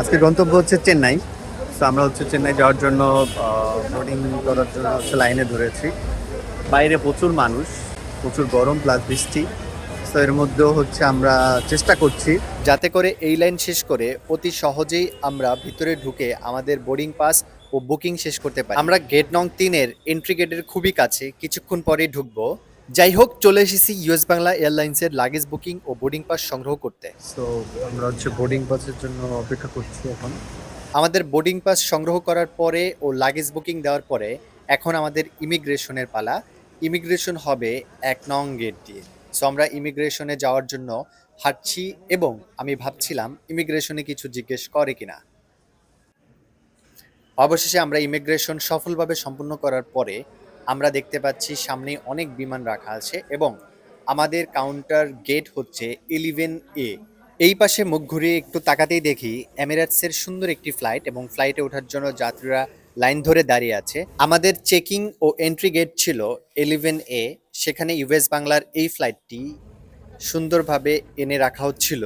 আজকে গন্তব্য হচ্ছে চেন্নাই। তো আমরা হচ্ছে চেন্নাই যাওয়ার জন্য বোর্ডিং করার জন্য হচ্ছে লাইনে ধরেছি। বাইরে প্রচুর মানুষ, প্রচুর গরম প্লাস বৃষ্টি। তো এর মধ্যেও হচ্ছে আমরা চেষ্টা করছি যাতে করে এই লাইন শেষ করে অতি সহজেই আমরা ভিতরে ঢুকে আমাদের বোর্ডিং পাস ও বুকিং শেষ করতে পারি। আমরা গেট নং তিনের এন্ট্রি গেটের খুবই কাছে, কিছুক্ষণ পরেই ঢুকবো। যাই হোক চলে এসেছি ইউএস বাংলা এয়ারলাইন্সের লাগেজ বুকিং ও বোর্ডিং পাস সংগ্রহ করতে। সো আমরা হচ্ছে বোর্ডিং পাসের জন্য অপেক্ষা করছি এখন। আমাদের বোর্ডিং পাস সংগ্রহ করার পরে ও লাগেজ বুকিং দেওয়ার পরে এখন আমাদের ইমিগ্রেশনের পালা। ইমিগ্রেশন হবে এক নং গেট দিয়ে। সো আমরা ইমিগ্রেশনে যাওয়ার জন্য হাঁটছি এবং আমি ভাবছিলাম ইমিগ্রেশনে কিছু জিজ্ঞেস করে কিনা। অবশেষে আমরা ইমিগ্রেশন সফলভাবে সম্পূর্ণ করার পরে আমরা দেখতে পাচ্ছি সামনে অনেক বিমান রাখা আছে এবং আমাদের কাউন্টার গেট হচ্ছে ইলেভেন এ এই পাশে মুখ ঘুরিয়ে একটু তাকাতেই দেখি এমিরেটসের সুন্দর একটি ফ্লাইট এবং ফ্লাইটে ওঠার জন্য যাত্রীরা লাইন ধরে দাঁড়িয়ে আছে। আমাদের চেকিং ও এন্ট্রি গেট ছিল ইলেভেন এ সেখানে ইউএস বাংলার এই ফ্লাইটটি সুন্দরভাবে এনে রাখা হচ্ছিল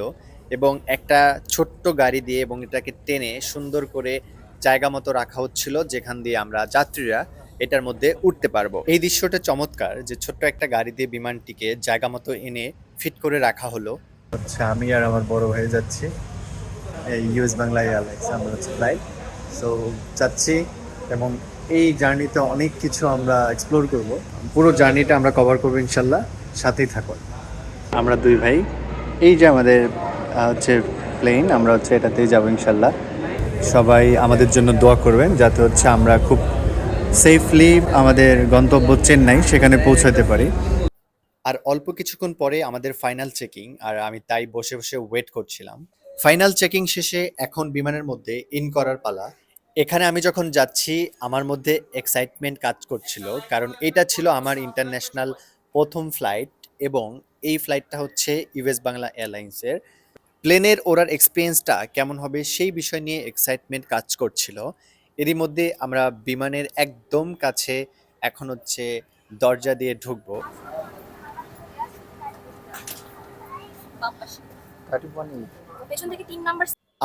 এবং একটা ছোট্ট গাড়ি দিয়ে এবং এটাকে টেনে সুন্দর করে জায়গা মতো রাখা হচ্ছিল যেখান দিয়ে আমরা যাত্রীরা এটার মধ্যে উঠতে পারব। এই দৃশ্যটা চমৎকার যে ছোট্ট একটা গাড়ি দিয়ে বিমানটিকে জায়গা মতো এনে ফিট করে রাখা হলো। আচ্ছা আমি আর আমার বড় হয়ে যাচ্ছি। এই ইউএস বাংলা এয়ারলাইন্স আমরা হচ্ছে ফ্লাইট সো যাচ্ছি এবং এই জার্নিতে অনেক কিছু আমরা এক্সপ্লোর করব। পুরো জার্নিটা আমরা কভার করব ইনশাল্লাহ। সাথেই থাকুন। আমরা দুই ভাই এই যে আমাদের হচ্ছে প্লেন আমরা হচ্ছে এটাতেই যাব ইনশাল্লাহ। সবাই আমাদের জন্য দোয়া করবেন যাতে হচ্ছে আমরা খুব সেফলি আমাদের গন্তব্য চেন্নাই, সেখানে পৌঁছাতে পারি। আর অল্প কিছুক্ষণ পরে আমাদের ফাইনাল চেকিং আর আমি তাই বসে বসে ওয়েট করছিলাম। ফাইনাল চেকিং শেষে এখন বিমানের মধ্যে ইন করার পালা। এখানে আমি যখন যাচ্ছি, আমার মধ্যে এক্সাইটমেন্ট কাজ করছিল, কারণ এটা ছিল আমার ইন্টারন্যাশনাল প্রথম ফ্লাইট এবং এই ফ্লাইটটা হচ্ছে ইউএস বাংলা এয়ারলাইন্সের প্লেনের ওড়ার এক্সপিরিয়েন্সটা কেমন হবে সেই বিষয় নিয়ে এক্সাইটমেন্ট কাজ করছিল। এরই মধ্যে আমরা বিমানের একদম কাছে এখন হচ্ছে দরজা দিয়ে ঢুকবো।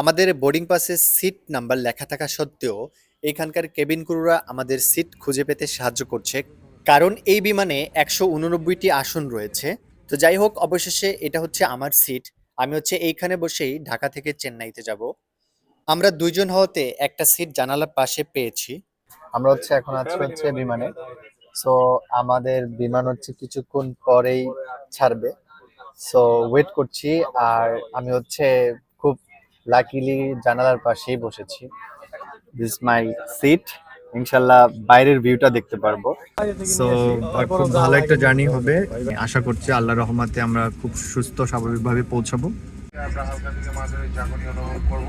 আমাদের বোর্ডিং পাসে সিট নাম্বার লেখা থাকা সত্ত্বেও এখানকার কেবিন ক্রুরা আমাদের সিট খুঁজে পেতে সাহায্য করছে। কারণ এই বিমানে একশো উননব্বইটি আসন রয়েছে। তো যাই হোক অবশেষে এটা হচ্ছে আমার সিট আমি হচ্ছে এইখানে বসেই ঢাকা থেকে চেন্নাইতে যাব। আমরা দুইজন হতে একটা সিট জানালার পাশে পেয়েছি। আমরা হচ্ছে এখন আছি হচ্ছে বিমানে। সো আমাদের বিমান হচ্ছে কিছুক্ষণ পরেই ছাড়বে। সো ওয়েট করছি আর আমি হচ্ছে খুব লাকিলি জানালার পাশেই বসেছি। দিস মাই সিট ইনশাল্লাহ বাইরের ভিউটা দেখতে পারব। সো খুব ভালো একটা জার্নি হবে। আশা করছি আল্লাহ রহমাতে আমরা খুব সুস্থ স্বাভাবিকভাবে পৌঁছাবো। আমরা হালকা থেকে মাঝারি করব।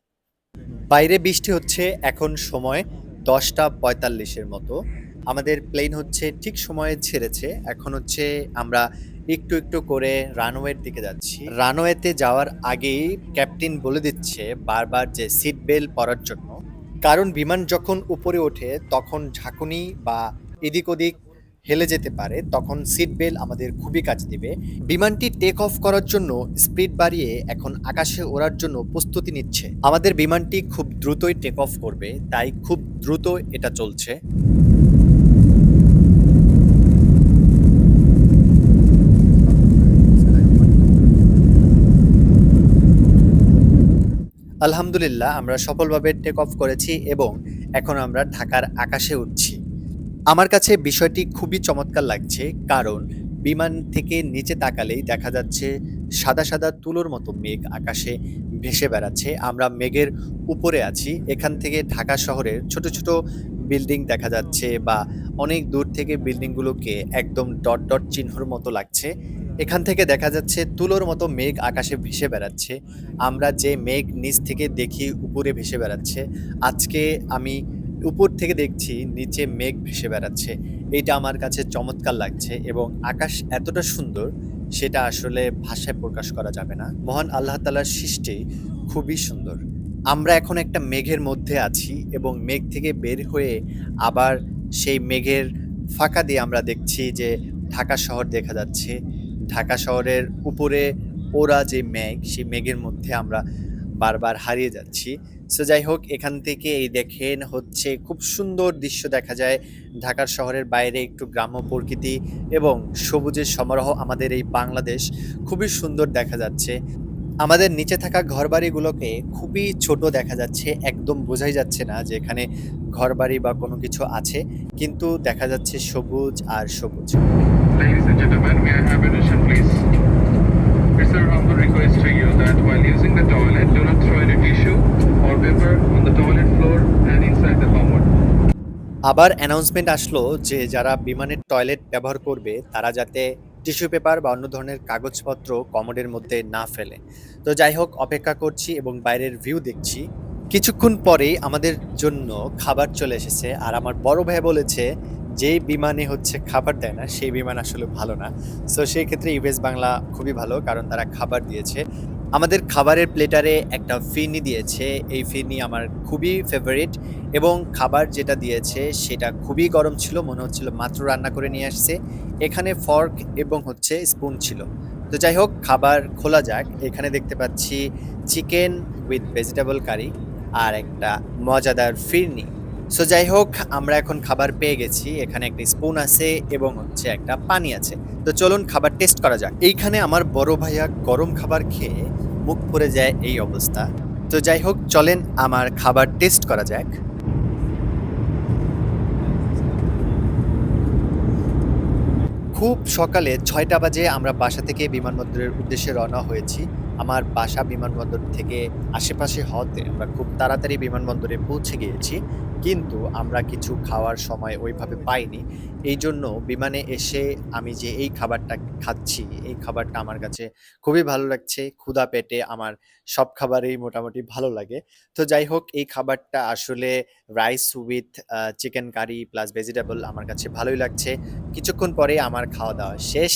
বাইরে বৃষ্টি হচ্ছে, এখন সময় দশটা পঁয়তাল্লিশের মতো। আমাদের প্লেন হচ্ছে ঠিক সময়ে ছেড়েছে, এখন হচ্ছে আমরা একটু একটু করে রানওয়ের দিকে যাচ্ছি। রানওয়েতে যাওয়ার আগেই ক্যাপ্টেন বলে দিচ্ছে বারবার যে সিট বেল্ট পরার জন্য। কারণ বিমান যখন উপরে ওঠে, তখন ঝাঁকুনি বা এদিক ওদিক হেলে যেতে পারে, তখন সিট বেল্ট আমাদের খুবই কাজ দিবে। বিমানটি টেক অফ করার জন্য স্পিড বাড়িয়ে এখন আকাশে ওড়ার জন্য প্রস্তুতি নিচ্ছে। আমাদের বিমানটি খুব দ্রুতই টেক অফ করবে, তাই খুব দ্রুত এটা চলছে। আলহামদুলিল্লাহ, আমরা সফলভাবে টেক অফ করেছি এবং এখন আমরা ঢাকার আকাশে উঠছি। আমার কাছে বিষয়টি খুবই চমৎকার লাগছে, কারণ বিমান থেকে নিচে তাকালেই দেখা যাচ্ছে সাদা সাদা তুলোর মতো মেঘ আকাশে ভেসে বেড়াচ্ছে। আমরা মেঘের উপরে আছি, এখান থেকে ঢাকা শহরের ছোট ছোট বিল্ডিং দেখা যাচ্ছে বা অনেক দূর থেকে বিল্ডিংগুলোকে একদম ডট ডট চিহ্নর মতো লাগছে। এখান থেকে দেখা যাচ্ছে তুলোর মতো মেঘ আকাশে ভেসে বেড়াচ্ছে। আমরা যে মেঘ নিচ থেকে দেখি উপরে ভেসে বেড়াচ্ছে। আজকে আমি উপর থেকে দেখছি নিচে মেঘ ভেসে বেড়াচ্ছে। এটা আমার কাছে চমৎকার লাগছে এবং আকাশ এতটা সুন্দর, সেটা আসলে ভাষায় প্রকাশ করা যাবে না। মহান আল্লাহ তালার সৃষ্টি খুবই সুন্দর। আমরা এখন একটা মেঘের মধ্যে আছি এবং মেঘ থেকে বের হয়ে আবার সেই মেঘের ফাঁকা দিয়ে আমরা দেখছি যে ঢাকা শহর দেখা যাচ্ছে। ঢাকা শহরের উপরে ওরা যে মেঘ, সেই মেঘের মধ্যে আমরা বারবার হারিয়ে যাচ্ছি। সো যাই হোক, এখান থেকে এই দেখেন হচ্ছে খুব সুন্দর দৃশ্য দেখা যায় ঢাকার শহরের বাইরে একটু গ্রাম্য প্রকৃতি এবং সবুজের সমারোহ আমাদের এই বাংলাদেশ খুবই সুন্দর দেখা যাচ্ছে। আমাদের নিচে থাকা ঘরবাড়িগুলোকে খুবই ছোট দেখা যাচ্ছে, একদম বোঝাই যাচ্ছে না যে এখানে ঘরবাড়ি বা কোনো কিছু আছে, কিন্তু দেখা যাচ্ছে সবুজ আর সবুজ or paper on the toilet floor and inside the commode. আবার অ্যানাউন্সমেন্ট আসলো যে যারা বিমানের টয়লেট ব্যবহার করবে, তারা যাতে টিস্যু পেপার বা অন্য ধরনের কাগজপত্র কমোডের মধ্যে না ফেলে। তো যাই হোক, অপেক্ষা করছি এবং বাইরের ভিউ দেখছি। কিছুক্ষণ পরেই আমাদের জন্য খাবার চলে এসেছে। আর আমার বড় ভাই বলেছে যে বিমানে হচ্ছে খাবার দেয় না, সেই বিমান আসলে ভালো না। সো সেই ক্ষেত্রে ইউএস বাংলা খুবই ভালো, কারণ তারা খাবার দিয়েছে। আমাদের খাবারের প্লেটারে একটা ফিরনি দিয়েছে। এই ফিরনি আমার খুবই ফেভারিট এবং খাবার যেটা দিয়েছে সেটা খুবই গরম ছিল, মনে হচ্ছিল মাত্র রান্না করে নিয়ে আসছে। এখানে ফর্ক এবং হচ্ছে স্পুন ছিল। তো যাই হোক, খাবার খোলা যাক। এখানে দেখতে পাচ্ছি চিকেন উইথ ভেজিটেবল কারি আর একটা মজাদার ফিরনি। সো যাই হোক, আমরা এখন খাবার পেয়ে গেছি। এখানে একটা স্পুন আছে এবং হচ্ছে একটা পানি আছে। তো চলুন খাবার টেস্ট করা যাক। এইখানে আমার বড় ভাইয়া গরম খাবার খেয়ে মুখ পড়ে যায় এই অবস্থা। তো যাই হোক, চলেন আমার খাবার টেস্ট করা যাক। খুব সকালে ছয়টা বাজে আমরা বাসা থেকে বিমানবন্দরের উদ্দেশ্যে রওনা হয়েছি। আমার বাসা বিমানবন্দর থেকে আশেপাশে হওয়াতে আমরা খুব তাড়াতাড়ি বিমানবন্দরে পৌঁছে গিয়েছি। কিন্তু আমরা কিছু খাওয়ার সময় ওইভাবে পাইনি। এই জন্য বিমানে এসে আমি যে এই খাবারটা খাচ্ছি, এই খাবারটা আমার কাছে খুবই ভালো লাগছে। ক্ষুধা পেটে আমার সব খাবারই মোটামুটি ভালো লাগে। তো যাই হোক, এই খাবারটা আসলে rice with chicken curry plus vegetable আমার কাছে ভালোই লাগছে। কিছুক্ষণ পরে আমার খাওয়া দাওয়া শেষ।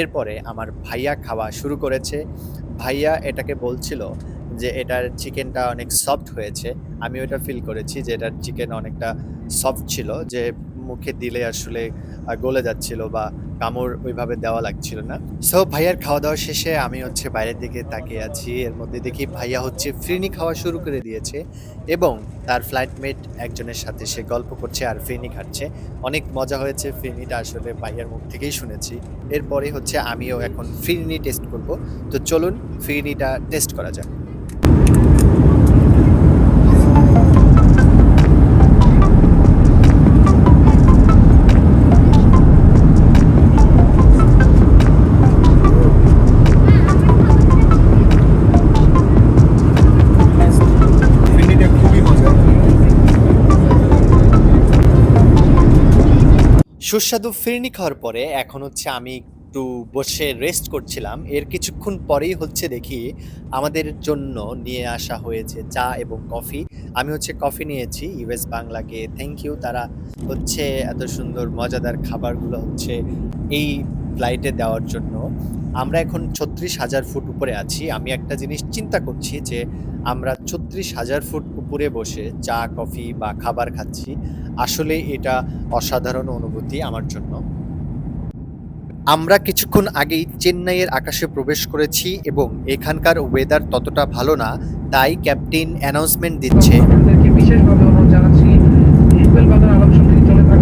এরপরে আমার ভাইয়া খাওয়া শুরু করেছে। ভাইয়া এটাকে বলছিল যে এটার চিকেনটা অনেক সফট হয়েছে। আমি ওটা ফিল করেছি যে এটার চিকেন অনেকটা সফট ছিল, যে মুখে দিলে আসলে গলে যাচ্ছিল বা কামড় ওইভাবে দেওয়া লাগছিল না। সো ভাইয়ার খাওয়া দাওয়া শেষে আমি হচ্ছে বাইরের দিকে তাকিয়ে আছি। এর মধ্যে দেখি ভাইয়া হচ্ছে ফ্রিনি খাওয়া শুরু করে দিয়েছে এবং তার ফ্লাইটমেট একজনের সাথে সে গল্প করছে আর ফ্রিনি খাচ্ছে। অনেক মজা হয়েছে ফিরনিটা আসলে ভাইয়ার মুখ থেকেই শুনেছি। এরপরে হচ্ছে আমিও এখন ফ্রিনি টেস্ট করব। তো চলুন ফ্রিনিটা টেস্ট করা যাক। সুস্বাদু ফিরনি খাওয়ার পরে এখন হচ্ছে আমি একটু বসে রেস্ট করছিলাম। এর কিছুক্ষণ পরেই হচ্ছে দেখি আমাদের জন্য নিয়ে আসা হয়েছে চা এবং কফি। আমি হচ্ছে কফি নিয়েছি, ইউএস বাংলাকে। থ্যাংক ইউ তারা হচ্ছে এত সুন্দর, মজাদার খাবারগুলো হচ্ছে এই ফ্লাইটে দেওয়ার জন্য। আমরা এখন ছত্রিশ হাজার ফুট উপরে আছি। আমি একটা জিনিস চিন্তা করছি যে, আমরা ছত্রিশ হাজার ফুট উপরে বসে চা, কফি বা খাবার খাচ্ছি। আসলে এটা অসাধারণ অনুভূতি আমার জন্য। আমরা কিছুক্ষণ আগেই চেন্নাইয়ের আকাশে প্রবেশ করেছি এবং এখানকার ওয়েদার ততটা ভালো না, তাই ক্যাপ্টেন অ্যানাউন্সমেন্ট দিচ্ছে। বিশেষভাবে অনুরোধ জানাচ্ছি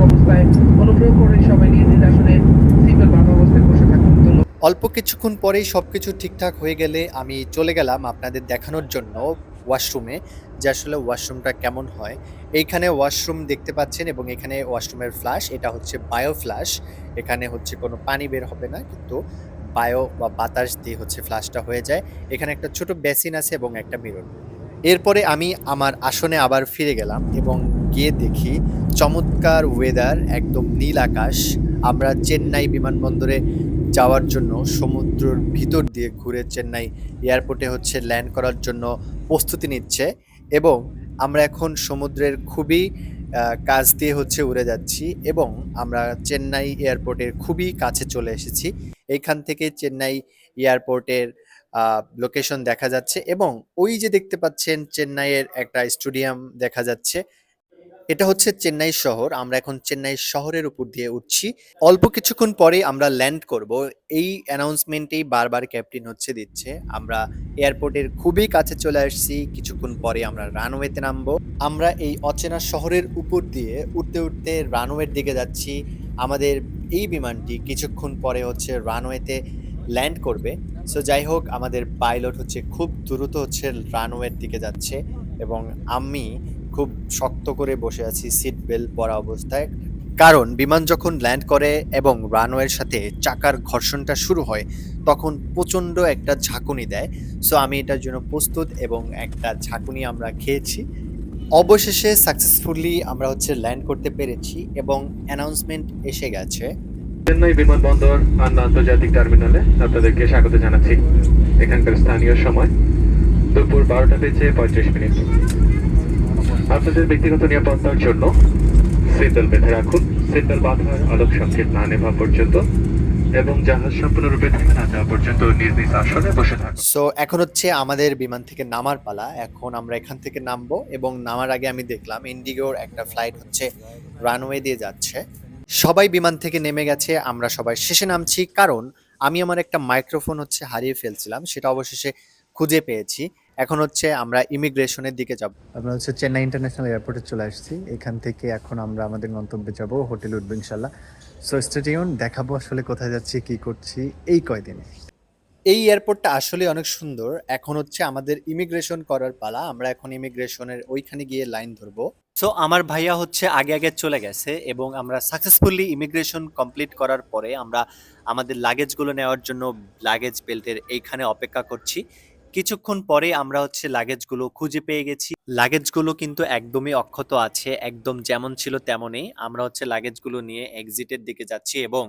অবস্থায় অনুগ্রহ করে সবাই নিজ নিজ আসনে সিটবেল্ট বাঁধা অবস্থায় বসে থাকুন ধন্যবাদ অল্প কিছুক্ষণ পরেই সব কিছু ঠিকঠাক হয়ে গেলে আমি চলে গেলাম আপনাদের দেখানোর জন্য ওয়াশরুমে যে আসলে ওয়াশরুমটা কেমন হয়। এইখানে ওয়াশরুম দেখতে পাচ্ছেন এবং এখানে ওয়াশরুমের ফ্লাশ এটা হচ্ছে বায়ো ফ্লাশ এখানে হচ্ছে কোনো পানি বের হবে না, কিন্তু বায়ো বা বাতাস দিয়ে হচ্ছে ফ্লাশটা হয়ে যায়। এখানে একটা ছোট বেসিন আছে এবং একটা মিরর এরপরে আমি আমার আসনে আবার ফিরে গেলাম এবং গিয়ে দেখি চমৎকার ওয়েদার একদম নীল আকাশ। আমরা চেন্নাই বিমানবন্দরে যাওয়ার জন্য সমুদ্রের ভিতর দিয়ে ঘুরে চেন্নাই এয়ারপোর্টে হচ্ছে ল্যান্ড করার জন্য প্রস্তুতি নিচ্ছে এবং আমরা এখন সমুদ্রের খুবই কাজ দিয়ে হচ্ছে উড়ে যাচ্ছি এবং আমরা চেন্নাই এয়ারপোর্টের খুবই কাছে চলে এসেছি। এইখান থেকে চেন্নাই এয়ারপোর্টের লোকেশন দেখা যাচ্ছে এবং ওই যে দেখতে পাচ্ছেন চেন্নাইয়ের একটা স্টেডিয়াম দেখা যাচ্ছে। এটা হচ্ছে চেন্নাই শহর। আমরা এখন চেন্নাই শহরের উপর দিয়ে উঠছি। অল্প কিছুক্ষণ পরে আমরা ল্যান্ড করব। এই অ্যানাউন্সমেন্টেই বারবার ক্যাপ্টেন হচ্ছে দিচ্ছে। আমরা এয়ারপোর্টের খুবই কাছে চলে আসছি। কিছুক্ষণ পরে আমরা রানওয়েতে নামবো। আমরা এই অচেনা শহরের উপর দিয়ে উঠতে উঠতে রানওয়ের দিকে যাচ্ছি। আমাদের এই বিমানটি কিছুক্ষণ পরে হচ্ছে রানওয়েতে ল্যান্ড করবে। সো যাই হোক আমাদের পাইলট হচ্ছে খুব দ্রুত হচ্ছে রানওয়ের দিকে যাচ্ছে এবং আমি খুব শক্ত করে বসে আছি সিট বেল্ট পরা অবস্থায়। কারণ বিমান যখন ল্যান্ড করে এবং রানওয়ের সাথে চাকার ঘর্ষণটা শুরু হয়, তখন প্রচণ্ড একটা ঝাঁকুনি দেয়। সো আমি এটার জন্য প্রস্তুত এবং একটা ঝাঁকুনি আমরা খেয়েছি। অবশেষে সাকসেসফুলি আমরা হচ্ছে ল্যান্ড করতে পেরেছি এবং অ্যানাউন্সমেন্ট এসে গেছে। চেন্নাই বিমানবন্দর আন্না আন্তর্জাতিক টার্মিনালে আপনাদেরকে স্বাগত জানাচ্ছি। এখানকার স্থানীয় সময় দুপুর বারোটা বেজে পঁয়ত্রিশ মিনিট। আপনাদের ব্যক্তিগত নিরাপত্তার জন্য সিটবেল্ট বেঁধে রাখুন। সিটবেল্ট বাঁধার আলোক সংকেত না নেওয়া পর্যন্ত এবং জাহাজ সম্পূর্ণরূপে থেমে না যাওয়া পর্যন্ত নিজ নিজ আসনে বসে থাকুন। সো এখন হচ্ছে আমাদের বিমান থেকে নামার পালা। এখন আমরা এখান থেকে নামবো এবং নামার আগে আমি দেখলাম ইন্ডিগোর একটা ফ্লাইট হচ্ছে রানওয়ে দিয়ে যাচ্ছে। সবাই বিমান থেকে নেমে গেছে আমরা সবাই শেষে নামছি। কারণ আমি আমার একটা মাইক্রোফোন হচ্ছে হারিয়ে ফেলছিলাম সেটা অবশেষে খুঁজে পেয়েছি। এখন হচ্ছে আমরা ইমিগ্রেশনের দিকে যাব। আমরা হচ্ছে চেন্নাই ইন্টারন্যাশনাল এয়ারপোর্টে চলে আসছি। এখান থেকে এখন আমরা আমাদের গন্তব্যে যাব হোটেল উঠবো ইনশাল্লাহ সো স্টেডিয়াম দেখাবো আসলে কোথায় যাচ্ছি কি করছি এই কয়দিনে। এই এয়ারপোর্টটা আসলে অনেক সুন্দর। এখন হচ্ছে আমাদের ইমিগ্রেশন করার পালা। আমরা এখন ইমিগ্রেশনের ওইখানে গিয়ে লাইন ধরবো। সো আমার ভাইয়া হচ্ছে আগে আগে চলে গেছে এবং আমরা সাকসেসফুলি ইমিগ্রেশন কমপ্লিট করার পরে আমরা আমাদের লাগেজগুলো নেওয়ার জন্য লাগেজ বেল্টের এইখানে অপেক্ষা করছি। কিছুক্ষণ পরে আমরা হচ্ছে লাগেজগুলো খুঁজে পেয়ে গেছি। লাগেজগুলো কিন্তু একদমই অক্ষত আছে, একদম যেমন ছিল তেমনই। আমরা হচ্ছে লাগেজগুলো নিয়ে এক্সিটের দিকে যাচ্ছি এবং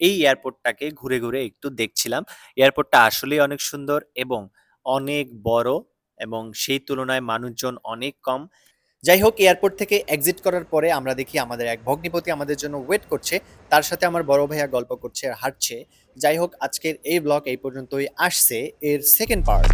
এই এয়ারপোর্টটাকে ঘুরে ঘুরে একটু দেখছিলাম। এয়ারপোর্টটা আসলেই অনেক সুন্দর এবং অনেক বড় এবং সেই তুলনায় মানুষজন অনেক কম। যাই হোক এয়ারপোর্ট থেকে এক্সিট করার পরে আমরা দেখি আমাদের এক ভগ্নিপতি আমাদের জন্য ওয়েট করছে। তার সাথে আমার বড় ভাইয়া গল্প করছে আর হাঁটছে। যাই হোক আজকের এই ব্লগ এই পর্যন্তই আসছে। এর সেকেন্ড পার্ট